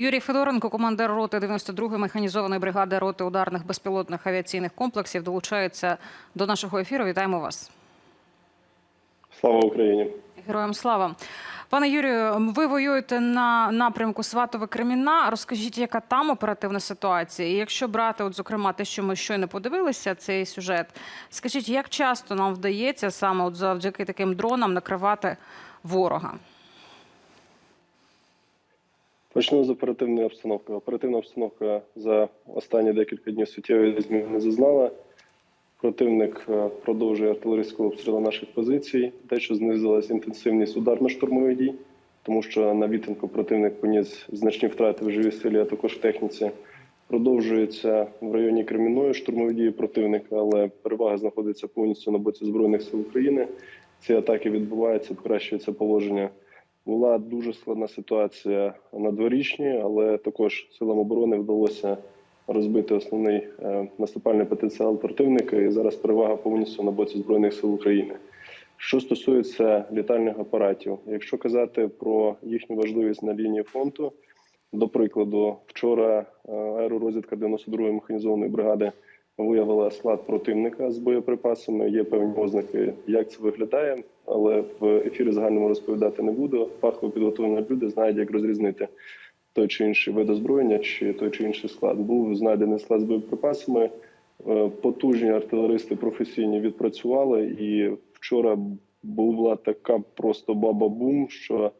Юрій Федоренко, командир роти 92-ї механізованої бригади роти ударних безпілотних авіаційних комплексів, долучається до нашого ефіру. Вітаємо вас. Слава Україні! Героям слава. Пане Юрію, ви воюєте на напрямку Сватове Креміна. Розкажіть, яка там оперативна ситуація? І якщо брати, от зокрема, те, що ми щойно подивилися, цей сюжет, скажіть, як часто нам вдається саме от завдяки таким дронам накривати ворога? Почнемо з оперативної обстановки. Оперативна обстановка за останні декілька днів суттєвої зміни не зазнала. Противник е, продовжує артилерійську обстріли наших позицій. Дещо знизилась інтенсивність ударно-штурмових дій, тому що на вітинку противник поніс значні втрати в живій силі, а також в техніці. Продовжується в районі Кремінної штурмові дії противника, але перевага знаходиться повністю на боці Збройних сил України. Ці атаки відбуваються, покращується положення. Була дуже складна ситуація на дворічні, але також силам оборони вдалося розбити основний е, наступальний потенціал противника. І зараз перевага повністю на боці збройних сил України. Що стосується літальних апаратів, якщо казати про їхню важливість на лінії фронту, до прикладу, вчора е, аеророзвідка 92-ї механізованої бригади виявила склад противника з боєприпасами. Є певні ознаки, як це виглядає, але в ефірі загальному розповідати не буду. Фахово підготовлені люди знають, як розрізнити той чи інший вид озброєння, чи той чи інший склад. Був знайдений склад з боєприпасами. Е, Потужні артилеристи професійні відпрацювали, і вчора була така просто баба-бум, що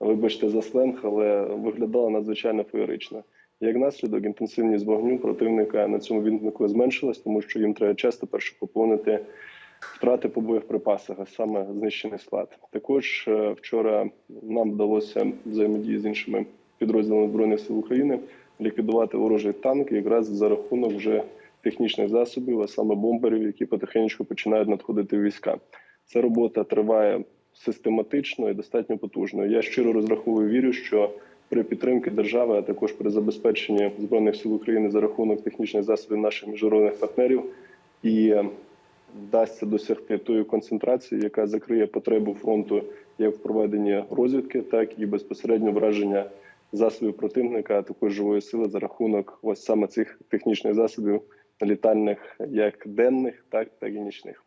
вибачте за сленг, але виглядала надзвичайно феєрично. Як наслідок, інтенсивність вогню противника на цьому віннику зменшилась, тому що їм треба часто перше поповнити втрати по боєприпасах, а саме знищений склад. Також е, вчора нам вдалося взаємодії з іншими підрозділами збройних сил України ліквідувати ворожий танк якраз за рахунок вже технічних засобів, а саме бомберів, які потихеньку починають надходити в війська. Ця робота триває систематично і достатньо потужно. Я щиро розраховую, вірю, що при підтримці держави, а також при забезпеченні збройних сил України за рахунок технічних засобів наших міжнародних партнерів і е, вдасться досягти тої концентрації, яка закриє потребу фронту як в проведенні розвідки, так і безпосередньо враження засобів противника, а також живої сили за рахунок ось саме цих технічних засобів літальних, як денних, так так і нічних.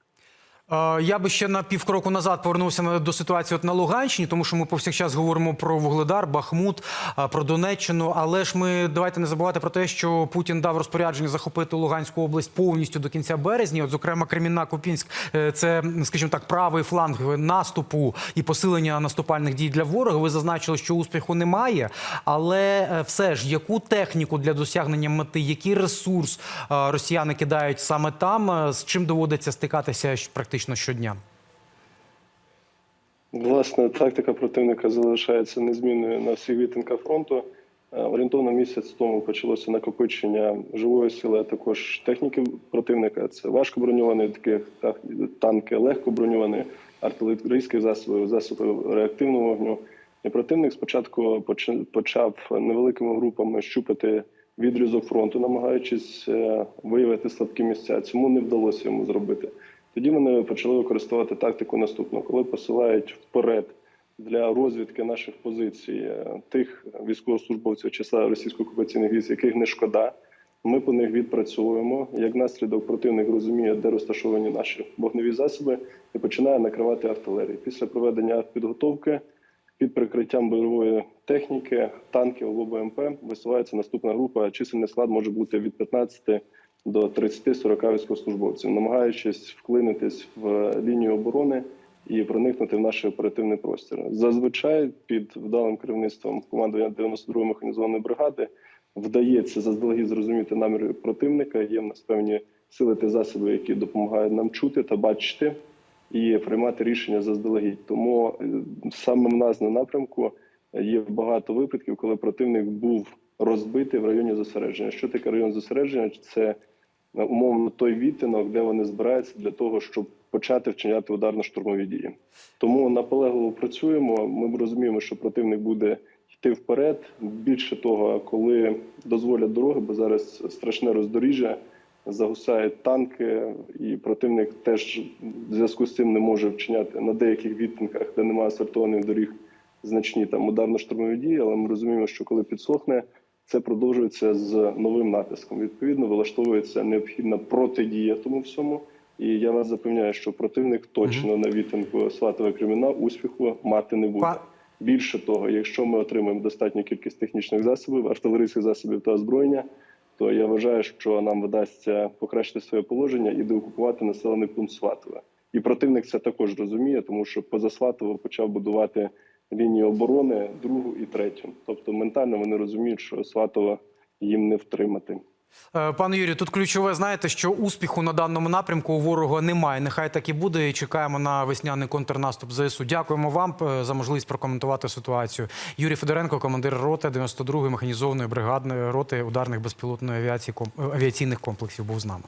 Е, Я би ще на півкроку назад повернувся до ситуації от на Луганщині, тому що ми повсякчас говоримо про Вугледар, Бахмут, е, про Донеччину. Але ж ми давайте не забувати про те, що Путін дав розпорядження захопити Луганську область повністю до кінця березня. От, зокрема, Кремінна Купінськ е, це, скажімо так, правий фланг наступу і посилення наступальних дій для ворога. Ви зазначили, що успіху немає, але все ж яку техніку для досягнення мети, який ресурс росіяни кидають саме там, з чим доводиться стикатися щ- практично щодня? Власне, тактика противника залишається незмінною на всіх відтинках фронту. Е, Орієнтовно місяць тому почалося накопичення живої сили, а також техніки противника. Це важко броньовані танки, легко броньовані, артилерійські засоби, засоби реактивного вогню. І противник спочатку почав невеликими групами щупати відрізок фронту, намагаючись е, виявити слабкі місця. Цьому не вдалося йому зробити. Тоді вони почали використовувати тактику наступну, коли посилають вперед для розвідки наших позицій е, тих військовослужбовців числа російсько-окупаційних військ, яких не шкода. Ми по них відпрацьовуємо. Як наслідок противник розуміє, де розташовані наші вогневі засоби, і починає накривати артилерію. Після проведення підготовки під прикриттям бойової техніки, танків або БМП висувається наступна група. Чисельний склад може бути від 15 до 30-40 військовослужбовців, намагаючись вклинитись в лінію оборони і проникнути в наш оперативний простір. Зазвичай під вдалим керівництвом командування 92-ї механізованої бригади вдається заздалегідь зрозуміти наміри противника. Є в нас певні сили та засоби, які допомагають нам чути та бачити і приймати рішення заздалегідь. Тому е, саме в нас на напрямку є багато випадків, коли противник був розбитий в районі зосередження. Що таке район зосередження? Це е, умовно той відтинок, де вони збираються для того, щоб почати вчиняти ударно-штурмові дії. Тому наполегливо працюємо. Ми розуміємо, що противник буде йти вперед. Більше того, коли дозволять дороги, бо зараз страшне роздоріжжя, загусають танки, і противник теж в зв'язку з цим не може вчиняти на деяких відтинках, де немає асфальтованих доріг, значні там ударно-штурмові дії, але ми розуміємо, що коли підсохне, це продовжується з новим натиском. Відповідно, вилаштовується необхідна протидія тому всьому. І я вас запевняю, що противник точно на відтинку Сватове Креміна успіху мати не буде. Більше того, якщо ми отримаємо достатню кількість технічних засобів, артилерійських засобів та озброєння, то я вважаю, що нам вдасться покращити своє положення і деокупувати населений пункт Сватове. І противник це також розуміє, тому що поза Сватово почав будувати лінії оборони другу і третю. Тобто ментально вони розуміють, що Сватово їм не втримати. Е, Пане Юрію, тут ключове, знаєте, що успіху на даному напрямку у ворога немає. Нехай так і буде. І чекаємо на весняний контрнаступ ЗСУ. Дякуємо вам е, за можливість прокоментувати ситуацію. Юрій Федоренко, командир роти 92-ї механізованої бригадної роти ударних безпілотної авіації е, авіаційних комплексів, був з нами.